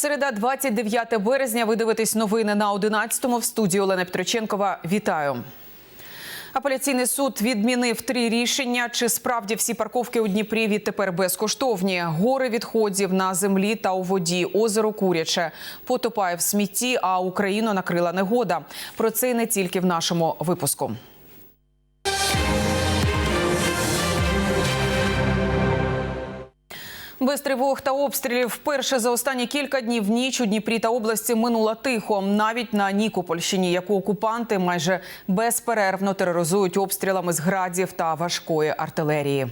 Середа, 29 березня. Ви дивитесь новини на 11-му. В студії Олена Петроченкова. Вітаю. Апеляційний суд відмінив три рішення. Чи справді всі парковки у Дніпрі відтепер безкоштовні? Гори відходів на землі та у воді. Озеро Куряче потопає в смітті, а Україну накрила негода. Про це і не тільки в нашому випуску. Без тривог та обстрілів вперше за останні кілька днів ніч у Дніпрі та області минула тихо, навіть на Нікопольщині, яку окупанти майже безперервно тероризують обстрілами з градів та важкої артилерії.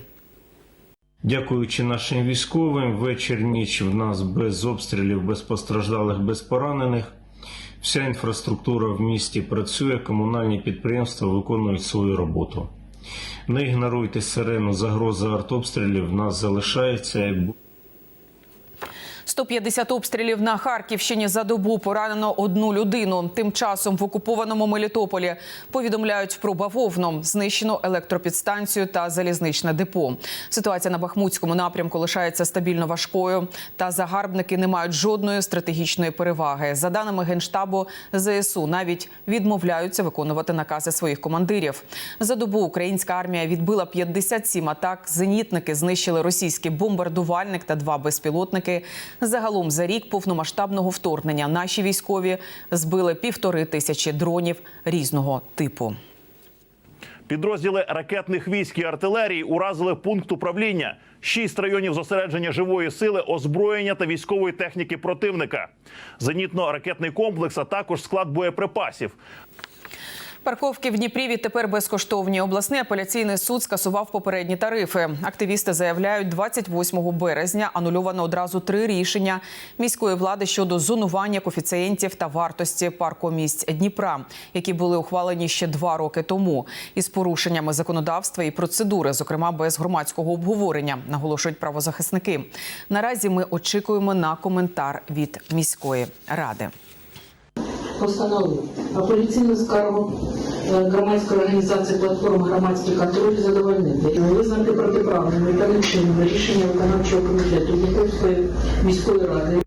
Дякуючи нашим військовим, вечір ніч в нас без обстрілів, без постраждалих, без поранених. Вся інфраструктура в місті працює, комунальні підприємства виконують свою роботу. Не ігноруйте сирену, загроза артобстрілів в нас залишається. 150 обстрілів на Харківщині за добу поранено одну людину. Тим часом в окупованому Мелітополі повідомляють про бавовну, знищено електропідстанцію та залізничне депо. Ситуація на Бахмутському напрямку лишається стабільно важкою, та загарбники не мають жодної стратегічної переваги. За даними генштабу ЗСУ, навіть відмовляються виконувати накази своїх командирів. За добу українська армія відбила 57 атак. Зенітники знищили російський бомбардувальник та два безпілотники. Загалом за рік повномасштабного вторгнення наші військові збили півтори тисячі дронів різного типу. Підрозділи ракетних військ і артилерії уразили пункт управління, шість районів зосередження живої сили, озброєння та військової техніки противника, зенітно-ракетний комплекс, а також склад боєприпасів. Парковки в Дніпрі відтепер безкоштовні. Обласний апеляційний суд скасував попередні тарифи. Активісти заявляють, 28 березня анульовано одразу три рішення міської влади щодо зонування коефіцієнтів та вартості паркомісць Дніпра, які були ухвалені ще два роки тому, із порушеннями законодавства і процедури, зокрема без громадського обговорення, наголошують правозахисники. Наразі ми очікуємо на коментар від міської ради. Постановив апеляційну скаргу е, громадської організації платформи громадський контроль задовольнити визнати протиправними та нечинними рішення виконавчого комітету Дніпровської міської ради.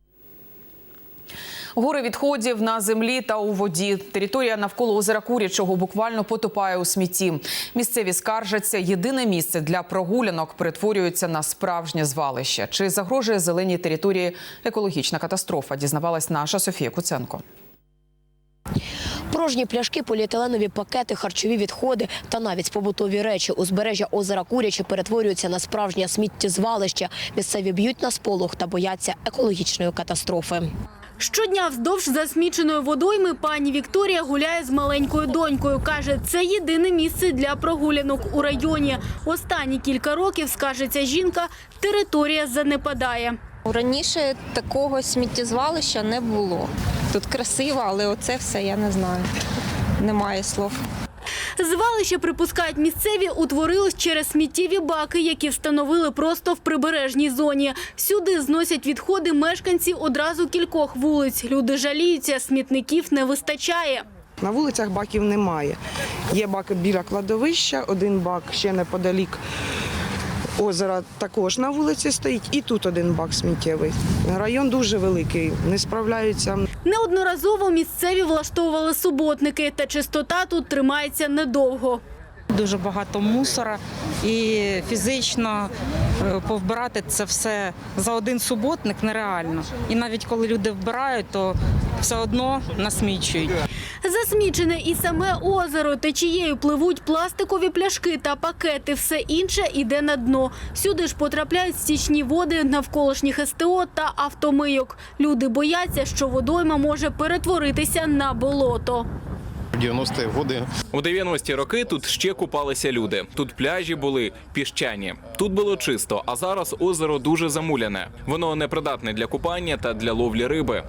Гори відходів на землі та у воді. Територія навколо озера Курячого буквально потопає у смітті. Місцеві скаржаться. Єдине місце для прогулянок перетворюється на справжнє звалище. Чи загрожує зеленій території екологічна катастрофа? Дізнавалась наша Софія Куценко. Порожні пляшки, поліетиленові пакети, харчові відходи та навіть побутові речі. Узбережжя озера Куряче перетворюються на справжнє сміттєзвалище. Місцеві б'ють на сполох та бояться екологічної катастрофи. Щодня вздовж засміченої водойми пані Вікторія гуляє з маленькою донькою. Каже, це єдине місце для прогулянок у районі. Останні кілька років, скажеться жінка, територія занепадає. Раніше такого сміттєзвалища не було. Тут красиво, але оце все я не знаю. Немає слов. Звалище, припускають місцеві, утворилось через сміттєві баки, які встановили просто в прибережній зоні. Сюди зносять відходи мешканці одразу кількох вулиць. Люди жаліються, смітників не вистачає. На вулицях баків немає. Є баки біля кладовища, один бак ще неподалік озера також на вулиці стоїть, і тут один бак сміттєвий. Район дуже великий, не справляються. Неодноразово місцеві влаштовували суботники, та чистота тут тримається недовго. Дуже багато мусора і фізично е, повбирати це все за один суботник нереально. І навіть коли люди вбирають, то все одно насмічують. Засмічене і саме озеро, течією пливуть пластикові пляшки та пакети. Все інше іде на дно. Сюди ж потрапляють стічні води навколишніх СТО та автомийок. Люди бояться, що водойма може перетворитися на болото. 90-ті годи. У 90-ті роки тут ще купалися люди. Тут пляжі були піщані. Тут було чисто, а зараз озеро дуже замуляне. Воно непридатне для купання та для ловлі риби.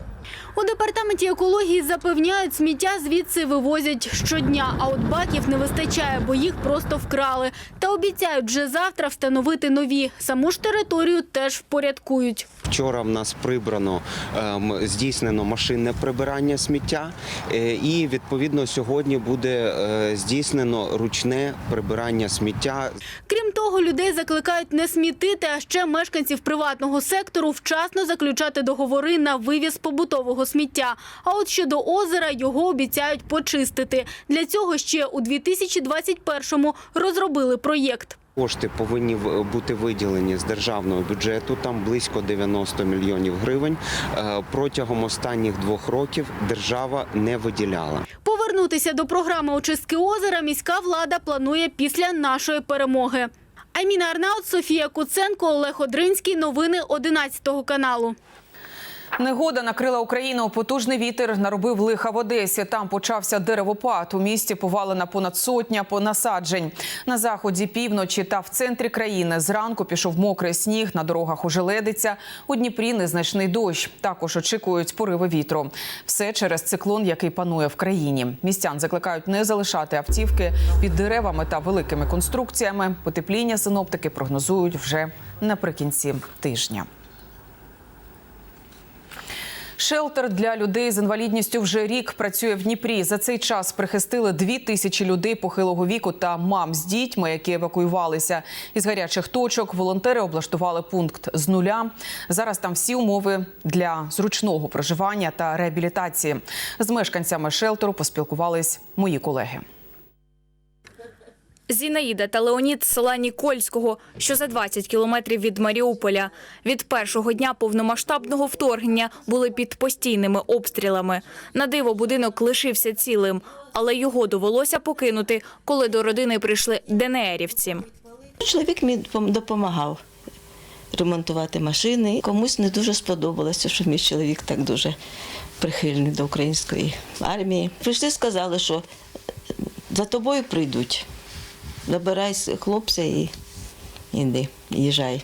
У департаменті екології запевняють, сміття звідси вивозять щодня, а от баків не вистачає, бо їх просто вкрали. Та обіцяють вже завтра встановити нові. Саму ж територію теж впорядкують. Вчора в нас прибрано ем, здійснено машинне прибирання сміття, е, і відповідно сьогодні буде е, здійснено ручне прибирання сміття. Крім того, людей закликають не смітити, а ще мешканців приватного сектору вчасно заключати договори на вивіз побутового сміття. А от щодо озера його обіцяють почистити. Для цього ще у 2021-му розробили проєкт. Кошти повинні бути виділені з державного бюджету. Там близько 90 мільйонів гривень. Е, Протягом останніх двох років держава не виділяла. Повернутися до програми очистки озера міська влада планує після нашої перемоги. Айміна Арнаут, Софія Куценко, Олег Одринський. Новини 11 каналу. Негода накрила Україну. Потужний вітер наробив лиха в Одесі. Там почався деревопад. У місті повалена понад сотня понасаджень. На заході, півночі та в центрі країни зранку пішов мокрий сніг. На дорогах ожеледиться. У Дніпрі незначний дощ. Також очікують пориви вітру. Все через циклон, який панує в країні. Містян закликають не залишати автівки під деревами та великими конструкціями. Потепління синоптики прогнозують вже наприкінці тижня. Шелтер для людей з інвалідністю вже рік працює в Дніпрі. За цей час прихистили дві тисячі людей похилого віку та мам з дітьми, які евакуювалися із гарячих точок. Волонтери облаштували пункт з нуля. Зараз там всі умови для зручного проживання та реабілітації. З мешканцями шелтеру поспілкувались мої колеги. Зінаїда та Леонід з села Нікольського, що за 20 кілометрів від Маріуполя. Від першого дня повномасштабного вторгнення були під постійними обстрілами. На диво будинок лишився цілим, але його довелося покинути, коли до родини прийшли ДНРівці. Чоловік мені допомагав ремонтувати машини. Комусь не дуже сподобалося, що мій чоловік так дуже прихильний до української армії. Прийшли, сказали, що за тобою прийдуть. Забирай хлопця і іди, їжджай.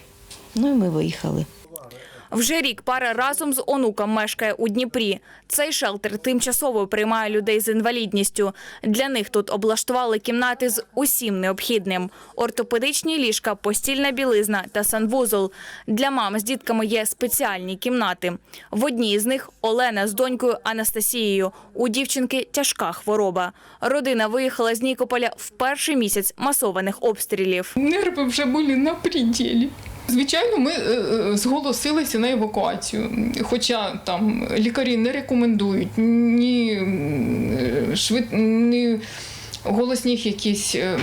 Ну і ми виїхали. Вже рік пара разом з онуком мешкає у Дніпрі. Цей шелтер тимчасово приймає людей з інвалідністю. Для них тут облаштували кімнати з усім необхідним: ортопедичні ліжка, постільна білизна та санвузол. Для мам з дітками є спеціальні кімнати. В одній з них Олена з донькою Анастасією. У дівчинки тяжка хвороба. Родина виїхала з Нікополя в перший місяць масованих обстрілів. Нерви вже були на пределі. Звичайно, ми е, е, зголосилися на евакуацію, хоча там лікарі не рекомендують ні, швид... ні голосних якісь е,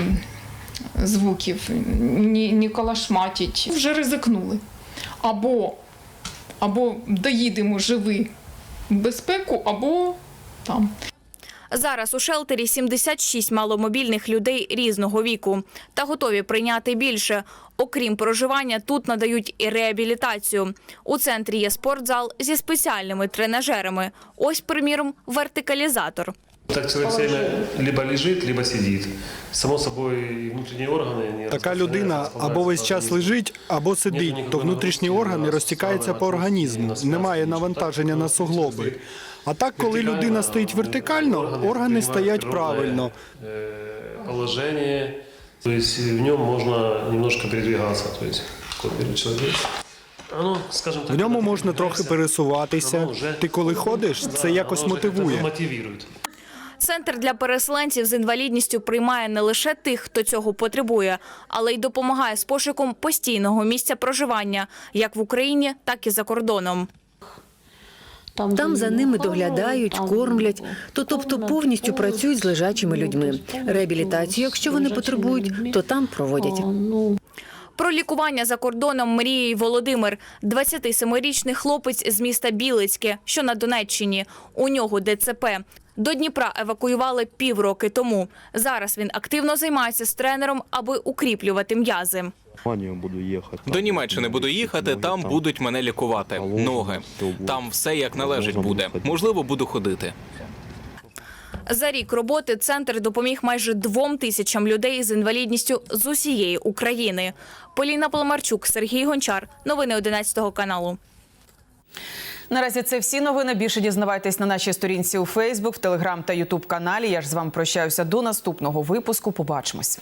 звуків, ні, ні калашматять. Вже ризикнули. Або, або доїдемо живі в безпеку, або там. Зараз у шелтері 76 маломобільних людей різного віку та готові прийняти більше. Окрім проживання, тут надають і реабілітацію. У центрі є спортзал зі спеціальними тренажерами. Ось, приміром, вертикалізатор. Так человек все время либо лежит, либо сидит. Само собой, внутренние органы... они Така людина або весь час лежить, або сидить, то внутрішні органи розтікаються по організму, немає навантаження на суглоби. А так, коли людина стоїть вертикально, органи стоять правильно. Э, Положение, в нем можно немножко передвигаться, то есть такой человек. Оно, скажем так, В ньому можна трохи пересуватися. Ти коли ходиш, це якось мотивує. Центр для переселенців з інвалідністю приймає не лише тих, хто цього потребує, але й допомагає з пошуком постійного місця проживання як в Україні, так і за кордоном. Там за ними доглядають, кормлять, то тобто повністю працюють з лежачими людьми. Реабілітацію, якщо вони потребують, то там проводять. Про лікування за кордоном мріє й Володимир, 27-річний хлопець з міста Білицьке, що на Донеччині. У нього ДЦП. До Дніпра евакуювали півроки тому. Зараз він активно займається з тренером, аби укріплювати м'язи. буду їхати. До Німеччини буду їхати, там будуть мене лікувати. Ноги. Там все як належить буде. Можливо, буду ходити. За рік роботи центр допоміг майже двом тисячам людей з інвалідністю з усієї України. Поліна Поломарчук, Сергій Гончар. Новини 11 каналу. Наразі це всі новини. Більше дізнавайтесь на нашій сторінці у Фейсбук, в Телеграм та Ютуб каналі. Я ж з вами прощаюся до наступного випуску. Побачимось.